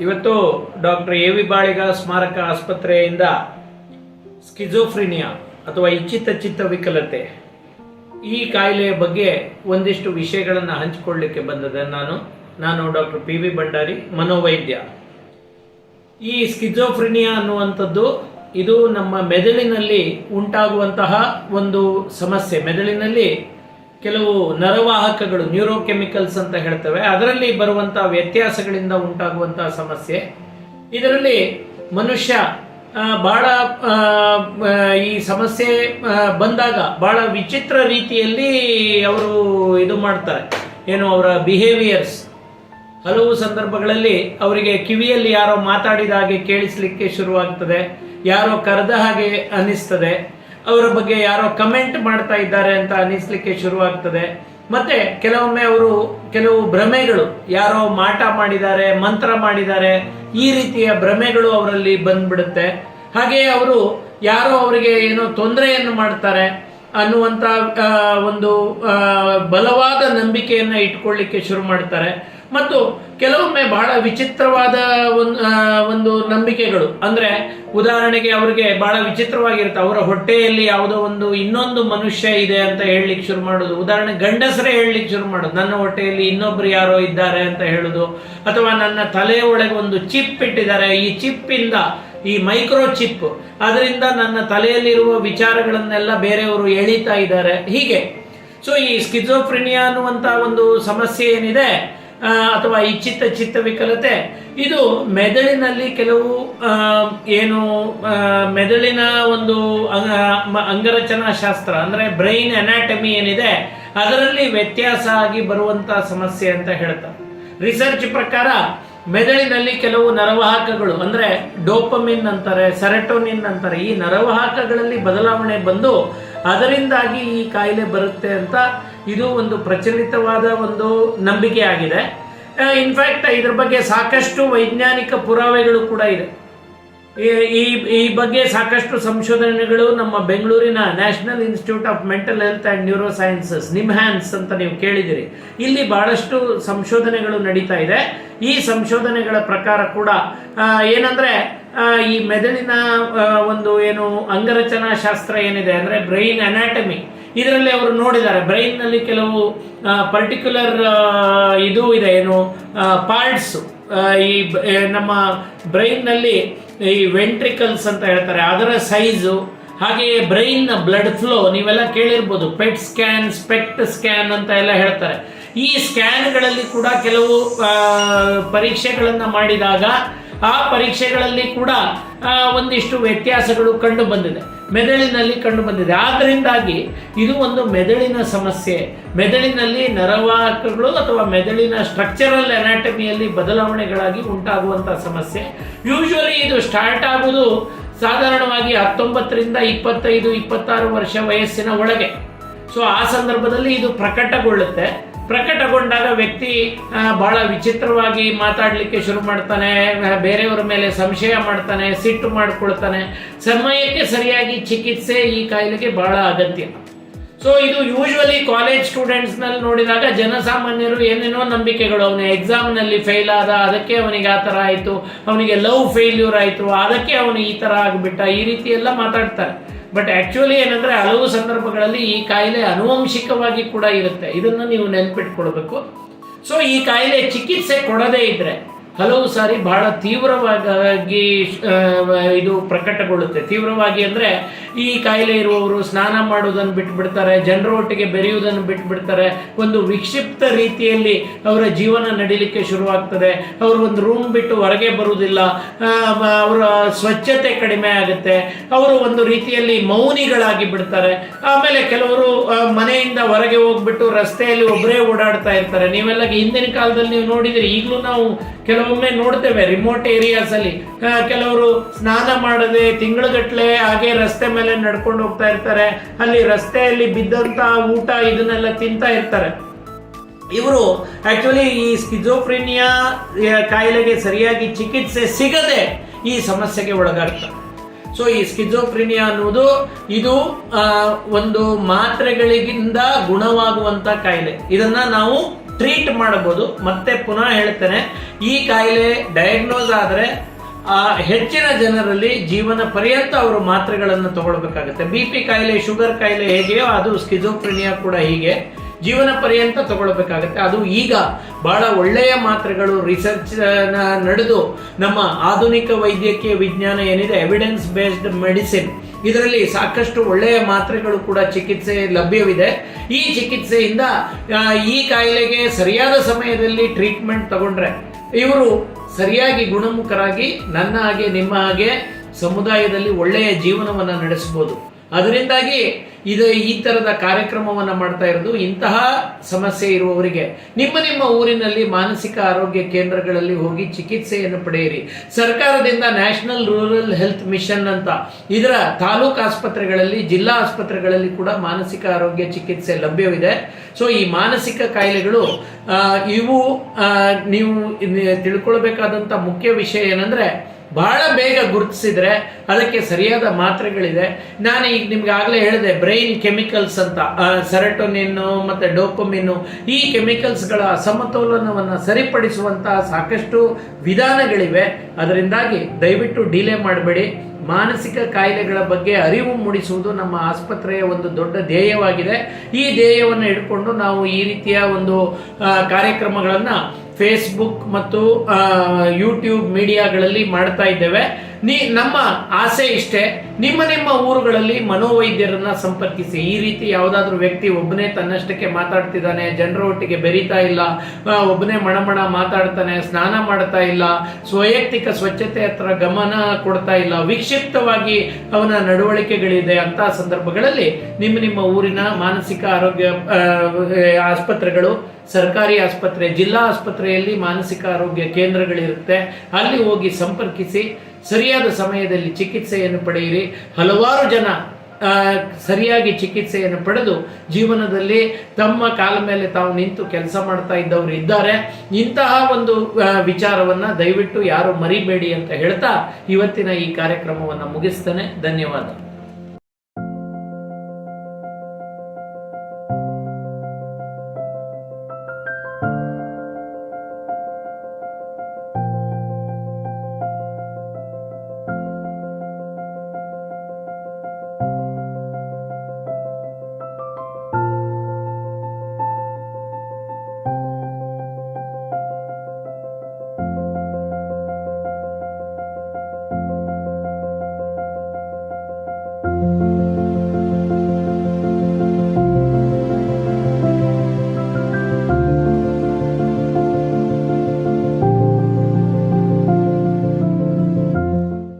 ಇವತ್ತು doctor A V Baliga ಸ್ಮಾರಕ ಆಸ್ಪತ್ರೆಯಿಂದ ಸ್ಕಿಜೋಫ್ರಿನಿಯಾ ಅಥವಾ ಇಚ್ಛಿತ ಚಿತ್ತ ವಿಕಲತೆ ಈ ಕಾಯಿಲೆಯ ಬಗ್ಗೆ ಒಂದಿಷ್ಟು ವಿಷಯಗಳನ್ನು ಹಂಚಿಕೊಳ್ಳಿಕ್ಕೆ ಬಂದದೆ ನಾನು ನಾನು ಡಾಕ್ಟರ್ ಪಿ ವಿ ಭಂಡಾರಿ, ಮನೋವೈದ್ಯ. ಈ ಸ್ಕಿಜೋಫ್ರಿನಿಯಾ ಅನ್ನುವಂಥದ್ದು ಇದು ನಮ್ಮ ಮೆದುಳಿನಲ್ಲಿ ಉಂಟಾಗುವಂತಹ ಒಂದು ಸಮಸ್ಯೆ. ಮೆದುಳಿನಲ್ಲಿ ಕೆಲವು ನರವಾಹಕಗಳು ನ್ಯೂರೋಕೆಮಿಕಲ್ಸ್ ಅಂತ ಹೇಳ್ತವೆ. ಅದರಲ್ಲಿ ಬರುವಂತಹ ವ್ಯತ್ಯಾಸಗಳಿಂದ ಉಂಟಾಗುವಂತಹ ಸಮಸ್ಯೆ. ಇದರಲ್ಲಿ ಮನುಷ್ಯ ಬಹಳ ಈ ಸಮಸ್ಯೆ ಬಂದಾಗ ಬಹಳ ವಿಚಿತ್ರ ರೀತಿಯಲ್ಲಿ ಅವರು ಇದು ಮಾಡ್ತಾರೆ. ಏನು ಅವರ ಬಿಹೇವಿಯರ್ಸ್ ಹಲವು ಸಂದರ್ಭಗಳಲ್ಲಿ ಅವರಿಗೆ ಕಿವಿಯಲ್ಲಿ ಯಾರೋ ಮಾತಾಡಿದ ಹಾಗೆ ಕೇಳಿಸ್ಲಿಕ್ಕೆ ಶುರುವಾಗ್ತದೆ. ಯಾರೋ ಕರೆದ ಹಾಗೆ ಅನಿಸ್ತದೆ ಅವರ ಬಗ್ಗೆ ಯಾರೋ ಕಮೆಂಟ್ ಮಾಡ್ತಾ ಇದ್ದಾರೆ ಅಂತ ಅನಿಸ್ಲಿಕ್ಕೆ ಶುರುವಾಗ್ತದೆ. ಮತ್ತೆ ಕೆಲವೊಮ್ಮೆ ಅವರು ಕೆಲವು ಭ್ರಮೆಗಳು, ಯಾರೋ ಮಾಟ ಮಾಡಿದ್ದಾರೆ, ಮಂತ್ರ ಮಾಡಿದ್ದಾರೆ, ಈ ರೀತಿಯ ಭ್ರಮೆಗಳು ಅವರಲ್ಲಿ ಬಂದ್ಬಿಡುತ್ತೆ. ಹಾಗೆಯೇ ಅವರು ಯಾರೋ ಅವರಿಗೆ ಏನೋ ತೊಂದರೆಯನ್ನು ಮಾಡ್ತಾರೆ ಅನ್ನುವಂಥ ಒಂದು ಬಲವಾದ ನಂಬಿಕೆಯನ್ನ ಇಟ್ಕೊಳ್ಳಿಕ್ಕೆ ಶುರು ಮಾಡ್ತಾರೆ. ಮತ್ತು ಕೆಲವೊಮ್ಮೆ ಬಹಳ ವಿಚಿತ್ರವಾದ ಒಂದು ನಂಬಿಕೆಗಳು. ಅಂದ್ರೆ, ಉದಾಹರಣೆಗೆ ಅವರಿಗೆ ಬಹಳ ವಿಚಿತ್ರವಾಗಿರುತ್ತೆ. ಅವರ ಹೊಟ್ಟೆಯಲ್ಲಿ ಯಾವುದೋ ಒಂದು ಇನ್ನೊಂದು ಮನುಷ್ಯ ಇದೆ ಅಂತ ಹೇಳಲಿಕ್ಕೆ ಶುರು ಮಾಡೋದು. ಉದಾಹರಣೆ, ಗಂಡಸರೇ ಹೇಳಲಿಕ್ಕೆ ಶುರು ಮಾಡೋದು. ನನ್ನ ಹೊಟ್ಟೆಯಲ್ಲಿ ಇನ್ನೊಬ್ರು ಯಾರೋ ಇದ್ದಾರೆ ಅಂತ ಹೇಳುದು. ಅಥವಾ ನನ್ನ ತಲೆಯ ಒಳಗೆ ಒಂದು ಚಿಪ್ ಇಟ್ಟಿದ್ದಾರೆ. ಈ ಚಿಪ್ ಇಂದ ಈ ಮೈಕ್ರೋ ಚಿಪ್, ಅದರಿಂದ ನನ್ನ ತಲೆಯಲ್ಲಿರುವ ವಿಚಾರಗಳನ್ನೆಲ್ಲ ಬೇರೆಯವರು ಎಳಿತಾ ಇದ್ದಾರೆ. ಹೀಗೆ. ಸೊ, ಈ ಸ್ಕಿಜೋಫ್ರಿನಿಯಾ ಅನ್ನುವಂತ ಒಂದು ಸಮಸ್ಯೆ ಏನಿದೆ? ಅಥವಾ ಈ ಚಿತ್ತ ವಿಕಲತೆ. ಇದು ಮೆದುಳಿನಲ್ಲಿ ಕೆಲವು ಏನು ಮೆದುಳಿನ ಒಂದು ಅಂಗರಚನಾ ಶಾಸ್ತ್ರ ಅಂದ್ರೆ ಬ್ರೈನ್ ಅನಾಟಮಿ ಏನಿದೆ, ಅದರಲ್ಲಿ ವ್ಯತ್ಯಾಸ ಆಗಿ ಬರುವಂತ ಸಮಸ್ಯೆ ಅಂತ ಹೇಳ್ತಾರೆ. ರಿಸರ್ಚ್ ಪ್ರಕಾರ ಮೆದುಳಿನಲ್ಲಿ ಕೆಲವು ನರವಾಹಕಗಳು, ಅಂದ್ರೆ ಡೋಪಮಿನ್ ಅಂತಾರೆ, ಸೆರೆಟೋನಿನ್ ಅಂತಾರೆ, ಈ ನರವಾಹಕಗಳಲ್ಲಿ ಬದಲಾವಣೆ ಬಂದು ಅದರಿಂದಾಗಿ ಈ ಕಾಯಿಲೆ ಬರುತ್ತೆ ಅಂತ ಇದು ಒಂದು ಪ್ರಚಲಿತವಾದ ಒಂದು ನಂಬಿಕೆ ಆಗಿದೆ ಇನ್ಫ್ಯಾಕ್ಟ್ ಇದ್ರ ಬಗ್ಗೆ ಸಾಕಷ್ಟು ವೈಜ್ಞಾನಿಕ ಪುರಾವೆಗಳು ಕೂಡ ಇದೆ. ಈ- ಈ ಬಗ್ಗೆ ಸಾಕಷ್ಟು ಸಂಶೋಧನೆಗಳು ನಮ್ಮ ಬೆಂಗಳೂರಿನ national institute of mental health and neuro sciences NIMHANS ಅಂತ ನೀವು ಕೇಳಿದಿರಿ. ಇಲ್ಲಿ ಬಹಳಷ್ಟು ಸಂಶೋಧನೆಗಳು ನಡೀತಾ ಇದೆ. ಈ ಸಂಶೋಧನೆಗಳ ಪ್ರಕಾರ ಕೂಡ ಏನಂದ್ರೆ ಈ ಮೆದುಳಿನ ಒಂದು ಏನು ಅಂಗರಚನಾ ಶಾಸ್ತ್ರ ಏನಿದೆ ಅಂದ್ರೆ ಬ್ರೈನ್ ಅನಾಟಮಿ ಇದರಲ್ಲಿ ಅವರು ನೋಡಿದ್ದಾರೆ. ಬ್ರೈನ್ನಲ್ಲಿ ಕೆಲವು ಪರ್ಟಿಕ್ಯುಲರ್ ಇದು ಇದೆ, ಏನು ಪಾರ್ಟ್ಸ್ ಈ ನಮ್ಮ ಬ್ರೈನ್ನಲ್ಲಿ ಈ ವೆಂಟ್ರಿಕಲ್ಸ್ ಅಂತ ಹೇಳ್ತಾರೆ. ಅದರ ಸೈಜು ಹಾಗೆಯೇ ಬ್ರೈನ್ ಬ್ಲಡ್ ಫ್ಲೋ ನೀವೆಲ್ಲ ಕೇಳಿರ್ಬೋದು. ಪೆಟ್ ಸ್ಕ್ಯಾನ್ ಸ್ಪೆಕ್ಟ್ ಸ್ಕ್ಯಾನ್ ಅಂತ ಎಲ್ಲ ಹೇಳ್ತಾರೆ. ಈ ಸ್ಕ್ಯಾನ್ಗಳಲ್ಲಿ ಕೂಡ ಕೆಲವು ಪರೀಕ್ಷೆಗಳನ್ನು ಮಾಡಿದಾಗ ಆ ಪರೀಕ್ಷೆಗಳಲ್ಲಿ ಕೂಡ ಒಂದಿಷ್ಟು ವ್ಯತ್ಯಾಸಗಳು ಕಂಡು ಬಂದಿದೆ. ಮೆದುಳಿನಲ್ಲಿ ಕಂಡು ಬಂದಿದೆ. ಆದ್ದರಿಂದಾಗಿ ಇದು ಒಂದು ಮೆದುಳಿನ ಸಮಸ್ಯೆ. ಮೆದುಳಿನಲ್ಲಿ ನರವಾಹಕಗಳು ಅಥವಾ ಮೆದುಳಿನ ಸ್ಟ್ರಕ್ಚರಲ್ ಅನಾಟಮಿಯಲ್ಲಿ ಬದಲಾವಣೆಗಳಾಗಿ ಉಂಟಾಗುವಂಥ ಸಮಸ್ಯೆ. ಯೂಶುವಲಿ ಇದು ಸ್ಟಾರ್ಟ್ ಆಗುವುದು ಸಾಧಾರಣವಾಗಿ ಹತ್ತೊಂಬತ್ತರಿಂದ ಇಪ್ಪತ್ತೈದು, ಇಪ್ಪತ್ತಾರು ವರ್ಷ ವಯಸ್ಸಿನ ಒಳಗೆ. ಸೊ ಆ ಸಂದರ್ಭದಲ್ಲಿ ಇದು ಪ್ರಕಟಗೊಳ್ಳುತ್ತೆ. ಪ್ರಕಟಗೊಂಡಾಗ ವ್ಯಕ್ತಿ ಬಹಳ ವಿಚಿತ್ರವಾಗಿ ಮಾತಾಡಲಿಕ್ಕೆ ಶುರು ಮಾಡ್ತಾನೆ ಬೇರೆಯವರ ಮೇಲೆ ಸಂಶಯ ಮಾಡ್ತಾನೆ, ಸಿಟ್ಟು ಮಾಡ್ಕೊಳ್ತಾನೆ. ಸಮಯಕ್ಕೆ ಸರಿಯಾಗಿ ಚಿಕಿತ್ಸೆ ಈ ಕಾಯಿಲೆಗೆ ಬಹಳ ಅಗತ್ಯ. ಸೊ ಇದು ಯೂಶುವಲಿ ಕಾಲೇಜ್ ಸ್ಟೂಡೆಂಟ್ಸ್ನಲ್ಲಿ ನೋಡಿದಾಗ ಜನಸಾಮಾನ್ಯರು ಏನೇನೋ ನಂಬಿಕೆಗಳು. ಅವನ ಎಕ್ಸಾಮ್ನಲ್ಲಿ ಫೇಲ್ ಆದ, ಅದಕ್ಕೆ ಅವನಿಗೆ ಆ ತರ ಆಯಿತು, ಅವನಿಗೆ ಲವ್ ಫೇಲ್ಯೂರ್ ಆಯಿತು, ಅದಕ್ಕೆ ಅವನು ಈ ತರ ಆಗ್ಬಿಟ್ಟ, ಈ ರೀತಿ ಎಲ್ಲ ಮಾತಾಡ್ತಾರೆ. ಬಟ್ ಆಕ್ಚುಲಿ ಏನಂದ್ರೆ ಹಲವು ಸಂದರ್ಭಗಳಲ್ಲಿ ಈ ಕಾಯಿಲೆ ಅನುವಂಶಿಕವಾಗಿ ಕೂಡ ಇರುತ್ತೆ. ಇದನ್ನು ನೀವು ನೆನ್ಪಿಟ್ಕೊಳ್ಬೇಕು. ಸೊ ಈ ಕಾಯಿಲೆ ಚಿಕಿತ್ಸೆ ಕೊಡದೇ ಇದ್ರೆ ಹಲವು ಸಾರಿ ಬಹಳ ತೀವ್ರವಾಗಿ ಇದು ಪ್ರಕಟಗೊಳ್ಳುತ್ತೆ. ತೀವ್ರವಾಗಿ ಅಂದ್ರೆ ಈ ಕಾಯಿಲೆ ಇರುವವರು ಸ್ನಾನ ಮಾಡುವುದನ್ನು ಬಿಟ್ಬಿಡ್ತಾರೆ ಜನರೊಟ್ಟಿಗೆ ಬೆರೆಯುವುದನ್ನು ಬಿಟ್ಬಿಡ್ತಾರೆ. ಒಂದು ವಿಕ್ಷಿಪ್ತ ರೀತಿಯಲ್ಲಿ ಅವರ ಜೀವನ ನಡೀಲಿಕ್ಕೆ ಶುರುವಾಗ್ತದೆ. ಅವರು ಒಂದು ರೂಮ್ ಬಿಟ್ಟು ಹೊರಗೆ ಬರುವುದಿಲ್ಲ. ಅವರ ಸ್ವಚ್ಛತೆ ಕಡಿಮೆ ಆಗುತ್ತೆ. ಅವರು ಒಂದು ರೀತಿಯಲ್ಲಿ ಮೌನಿಗಳಾಗಿ ಬಿಡ್ತಾರೆ. ಆಮೇಲೆ ಕೆಲವರು ಮನೆಯಿಂದ ಹೊರಗೆ ಹೋಗ್ಬಿಟ್ಟು ರಸ್ತೆಯಲ್ಲಿ ಒಬ್ಬರೇ ಓಡಾಡ್ತಾ ಇರ್ತಾರೆ. ನೀವೆಲ್ಲ ಹಿಂದಿನ ಕಾಲದಲ್ಲಿ ನೀವು ನೋಡಿದರೆ, ಈಗಲೂ ನಾವು ಕೆಲವೊಮ್ಮೆ ನೋಡ್ತೇವೆ ರಿಮೋಟ್ ಏರಿಯಾಸ್ ಅಲ್ಲಿ. ಕೆಲವರು ಸ್ನಾನ ಮಾಡದೆ ತಿಂಗಳುಗಟ್ಲೆ ಹಾಗೆ ರಸ್ತೆ ಮೇಲೆ ನಡ್ಕೊಂಡು ಹೋಗ್ತಾ ಇರ್ತಾರೆ. ಅಲ್ಲಿ ರಸ್ತೆಯಲ್ಲಿ ಬಿದ್ದಂತ ಊಟ ಇದನ್ನೆಲ್ಲ ತಿಂತಾ ಇರ್ತಾರೆ. ಇವರು ಆಕ್ಚುಲಿ ಈ ಸ್ಕಿಜೋಫ್ರಿನಿಯಾ ಕಾಯಿಲೆಗೆ ಸರಿಯಾಗಿ ಚಿಕಿತ್ಸೆ ಸಿಗದೆ ಈ ಸಮಸ್ಯೆಗೆ ಒಳಗಾಗ್ತಾರೆ. ಸೊ ಈ ಸ್ಕಿಜೋಫ್ರಿನಿಯಾ ಅನ್ನೋದು ಇದು ಒಂದು ಮಾತ್ರೆಗಳಿಗಿಂತ ಗುಣವಾಗುವಂತ ಕಾಯಿಲೆ. ಇದನ್ನ ನಾವು ಟ್ರೀಟ್ ಮಾಡಬಹುದು. ಮತ್ತೆ ಪುನಃ ಹೇಳ್ತೇನೆ ಈ ಕಾಯಿಲೆ ಡಯಾಗ್ನೋಸ್ ಆದರೆ ಹೆಚ್ಚಿನ ಜನರಲ್ಲಿ ಜೀವನ ಪರ್ಯಂತ ಅವರು ಮಾತ್ರೆಗಳನ್ನು ತಗೊಳ್ಬೇಕಾಗುತ್ತೆ. ಬಿ ಪಿ ಕಾಯಿಲೆ ಶುಗರ್ ಕಾಯಿಲೆ ಹೇಗೆಯೋ ಅದು ಸ್ಕಿಜೋಪ್ರಿನಿಯಾ ಕೂಡ ಹೀಗೆ ಜೀವನ ಪರ್ಯಂತ ತಗೊಳ್ಬೇಕಾಗುತ್ತೆ. ಅದು ಈಗ ಬಹಳ ಒಳ್ಳೆಯ ಮಾತ್ರೆಗಳು ರಿಸರ್ಚ್ ನಡೆದು ನಮ್ಮ ಆಧುನಿಕ ವೈದ್ಯಕೀಯ ವಿಜ್ಞಾನ ಏನಿದೆ ಎವಿಡೆನ್ಸ್ ಬೇಸ್ಡ್ ಮೆಡಿಸಿನ್ ಇದರಲ್ಲಿ ಸಾಕಷ್ಟು ಒಳ್ಳೆಯ ಮಾತ್ರೆಗಳು ಕೂಡ ಚಿಕಿತ್ಸೆ ಲಭ್ಯವಿದೆ. ಈ ಚಿಕಿತ್ಸೆಯಿಂದ ಈ ಕಾಯಿಲೆಗೆ ಸರಿಯಾದ ಸಮಯದಲ್ಲಿ ಟ್ರೀಟ್ಮೆಂಟ್ ತಗೊಂಡ್ರೆ ಇವರು ಸರಿಯಾಗಿ ಗುಣಮುಖರಾಗಿ ನನ್ನ ಹಾಗೆ ನಿಮ್ಮ ಹಾಗೆ ಸಮುದಾಯದಲ್ಲಿ ಒಳ್ಳೆಯ ಜೀವನವನ್ನು ನಡೆಸಬಹುದು ಅದರಿಂದಾಗಿ ಇದು ಈ ತರದ ಕಾರ್ಯಕ್ರಮವನ್ನು ಮಾಡ್ತಾ ಇರೋದು. ಇಂತಹ ಸಮಸ್ಯೆ ಇರುವವರಿಗೆ ನಿಮ್ಮ ನಿಮ್ಮ ಊರಿನಲ್ಲಿ ಮಾನಸಿಕ ಆರೋಗ್ಯ ಕೇಂದ್ರಗಳಲ್ಲಿ ಹೋಗಿ ಚಿಕಿತ್ಸೆಯನ್ನು ಪಡೆಯಿರಿ. ಸರ್ಕಾರದಿಂದ ನ್ಯಾಷನಲ್ ರೂರಲ್ ಹೆಲ್ತ್ ಮಿಷನ್ ಅಂತ ಇದರ ತಾಲೂಕು ಆಸ್ಪತ್ರೆಗಳಲ್ಲಿ, ಜಿಲ್ಲಾ ಆಸ್ಪತ್ರೆಗಳಲ್ಲಿ ಕೂಡ ಮಾನಸಿಕ ಆರೋಗ್ಯ ಚಿಕಿತ್ಸೆ ಲಭ್ಯವಿದೆ. ಸೊ ಈ ಮಾನಸಿಕ ಕಾಯಿಲೆಗಳು ಇವು ನೀವು ತಿಳ್ಕೊಳ್ಬೇಕಾದಂಥ ಮುಖ್ಯ ವಿಷಯ ಏನಂದ್ರೆ ಬಹಳ ಬೇಗ ಗುರುತಿಸಿದ್ರೆ ಅದಕ್ಕೆ ಸರಿಯಾದ ಮಾತ್ರೆಗಳಿದೆ. ನಾನು ಈಗ ನಿಮ್ಗೆ ಆಗಲೇ ಹೇಳಿದೆ ಬ್ರೈನ್ ಕೆಮಿಕಲ್ಸ್ ಅಂತ ಸೆರೆಟೋನಿನ್ನು ಮತ್ತು ಡೋಪಮಿನ್ನು ಈ ಕೆಮಿಕಲ್ಸ್ಗಳ ಅಸಮತೋಲನವನ್ನು ಸರಿಪಡಿಸುವಂತಹ ಸಾಕಷ್ಟು ವಿಧಾನಗಳಿವೆ. ಅದರಿಂದಾಗಿ ದಯವಿಟ್ಟು ಡಿಲೇ ಮಾಡಬೇಡಿ. ಮಾನಸಿಕ ಕಾಯಿಲೆಗಳ ಬಗ್ಗೆ ಅರಿವು ಮೂಡಿಸುವುದು ನಮ್ಮ ಆಸ್ಪತ್ರೆಯ ಒಂದು ದೊಡ್ಡ ಧ್ಯೇಯವಾಗಿದೆ. ಈ ಧ್ಯೇಯವನ್ನು ಇಟ್ಕೊಂಡು ನಾವು ಈ ರೀತಿಯ ಒಂದು ಕಾರ್ಯಕ್ರಮಗಳನ್ನು ಫೇಸ್ಬುಕ್ ಮತ್ತು ಯೂಟ್ಯೂಬ್ ಮೀಡಿಯಾಗಳಲ್ಲಿ ಮಾಡ್ತಾ ಇದ್ದೇವೆ. ನೀ ನಮ್ಮ ಆಸೆ ಇಷ್ಟೇ. ನಿಮ್ಮ ನಿಮ್ಮ ಊರುಗಳಲ್ಲಿ ಮನೋವೈದ್ಯರನ್ನ ಸಂಪರ್ಕಿಸಿ. ಈ ರೀತಿ ಯಾವುದಾದ್ರೂ ವ್ಯಕ್ತಿ ಒಬ್ಬನೇ ತನ್ನಷ್ಟಕ್ಕೆ ಮಾತಾಡ್ತಿದ್ದಾನೆ, ಜನರ ಒಟ್ಟಿಗೆ ಬೆರೀತಾ ಇಲ್ಲ ಒಬ್ಬನೇ ಮಣಮಣ ಮಾತಾಡ್ತಾನೆ, ಸ್ನಾನ ಮಾಡ್ತಾ ಇಲ್ಲ, ಸ್ವೈಯಕ್ತಿಕ ಸ್ವಚ್ಛತೆ ಹತ್ರ ಗಮನ ಕೊಡ್ತಾ ಇಲ್ಲ, ವಿಕ್ಷಿಪ್ತವಾಗಿ ಅವನ ನಡವಳಿಕೆಗಳಿದೆ ಅಂತ ಸಂದರ್ಭಗಳಲ್ಲಿ ನಿಮ್ಮ ನಿಮ್ಮ ಊರಿನ ಮಾನಸಿಕ ಆರೋಗ್ಯ ಆಸ್ಪತ್ರೆಗಳು, ಸರ್ಕಾರಿ ಆಸ್ಪತ್ರೆ, ಜಿಲ್ಲಾ ಆಸ್ಪತ್ರೆಯಲ್ಲಿ ಮಾನಸಿಕ ಆರೋಗ್ಯ ಕೇಂದ್ರಗಳಿರುತ್ತೆ. ಅಲ್ಲಿ ಹೋಗಿ ಸಂಪರ್ಕಿಸಿ ಸರಿಯಾದ ಸಮಯದಲ್ಲಿ ಚಿಕಿತ್ಸೆಯನ್ನು ಪಡೆಯಿರಿ. ಹಲವಾರು ಜನ ಸರಿಯಾಗಿ ಚಿಕಿತ್ಸೆಯನ್ನು ಪಡೆದು ಜೀವನದಲ್ಲಿ ತಮ್ಮ ಕಾಲ ಮೇಲೆ ತಾವು ನಿಂತು ಕೆಲಸ ಮಾಡ್ತಾ ಇದ್ದವರು ಇದ್ದಾರೆ. ಇಂತಹ ಒಂದು ವಿಚಾರವನ್ನು ದಯವಿಟ್ಟು ಯಾರು ಮರಿಬೇಡಿ ಅಂತ ಹೇಳ್ತಾ ಇವತ್ತಿನ ಈ ಕಾರ್ಯಕ್ರಮವನ್ನು ಮುಗಿಸ್ತೇನೆ. ಧನ್ಯವಾದ.